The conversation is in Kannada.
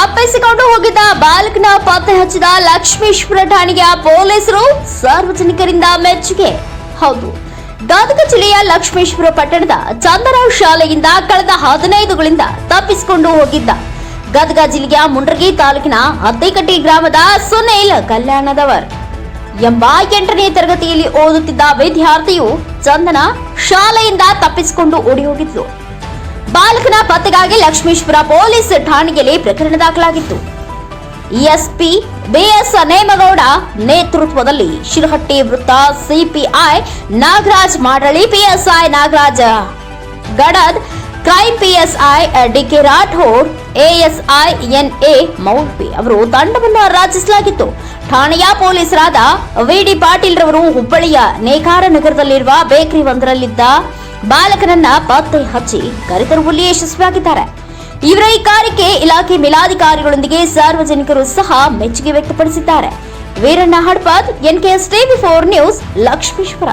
ತಪ್ಪಿಸಿಕೊಂಡು ಹೋಗಿದ್ದ ಬಾಲಕನ ಪತ್ತೆ ಹಚ್ಚಿದ ಲಕ್ಷ್ಮೀಶ್ವರ ಠಾಣೆಯ ಪೊಲೀಸರು ಸಾರ್ವಜನಿಕರಿಂದ ಮೆಚ್ಚುಗೆ. ಹೌದು ಗದಗ ಜಿಲ್ಲೆಯ ಲಕ್ಷ್ಮೇಶ್ವರ ಪಟ್ಟಣದ ಚಂದರಾವ್ ಶಾಲೆಯಿಂದ ಕಳೆದ ಹದಿನೈದುಗಳಿಂದ ತಪ್ಪಿಸಿಕೊಂಡು ಹೋಗಿದ್ದ. ಗದಗ ಜಿಲ್ಲೆಯ ಮುಂಡ್ರಗಿ ತಾಲೂಕಿನ ಅತ್ತೇಕಟ್ಟಿ ಗ್ರಾಮದ ಸುನೈಲ್ ಕಲ್ಯಾಣದವರ್ ಎಂಬ ಎಂಟನೇ ತರಗತಿಯಲ್ಲಿ ಓದುತ್ತಿದ್ದ ವಿದ್ಯಾರ್ಥಿಯು ಚಂದನ ಶಾಲೆಯಿಂದ ತಪ್ಪಿಸಿಕೊಂಡು ಓಡಿ ಹೋಗಿದ್ಲು. ಬಾಲಕನ ಪತ್ತೆಗಾಗಿ ಲಕ್ಷ್ಮೀಶ್ವರ ಪೊಲೀಸ್ ಠಾಣೆಯಲ್ಲಿ ಪ್ರಕರಣ ದಾಖಲಾಗಿತ್ತು. ಎಸ್ಪಿ ಬಿಎಸ್ ನೇಮಗೌಡ ನೇತೃತ್ವದಲ್ಲಿ ಶಿರಹಟ್ಟಿ ವೃತ್ತ CPI Nagaraj Madali PSI Nagaraja Gadad crime PSI D K Rathod, ASI N A Moulpi ಅವರು ತಂಡವನ್ನು ರಚಿಸಲಾಗಿತ್ತು ಠಾಣೆಯ ಪೊಲೀಸರಾದ ವಿಡಿ ಪಾಟೀಲ್ ರವರು ಹುಬ್ಬಳ್ಳಿಯ ನೇಕಾರ ನಗರದಲ್ಲಿರುವ ಬೇಕರಿ ಒಂದರಲ್ಲಿದ್ದ ಬಾಲಕನನ್ನ ಪತ್ತೆ ಹಚ್ಚಿ ಕರೆತರುವಲ್ಲಿ ಯಶಸ್ವಿಯಾಗಿದ್ದಾರೆ. ಇವರ ಈ ಕಾರ್ಯಕ್ಕೆ ಇಲಾಖೆ ಮೇಲಾಧಿಕಾರಿಗಳೊಂದಿಗೆ ಸಾರ್ವಜನಿಕರು ಸಹ ಮೆಚ್ಚುಗೆ ವ್ಯಕ್ತಪಡಿಸಿದ್ದಾರೆ. Veeranna Hadapad, NKS TV four news, Lakshmeshwar.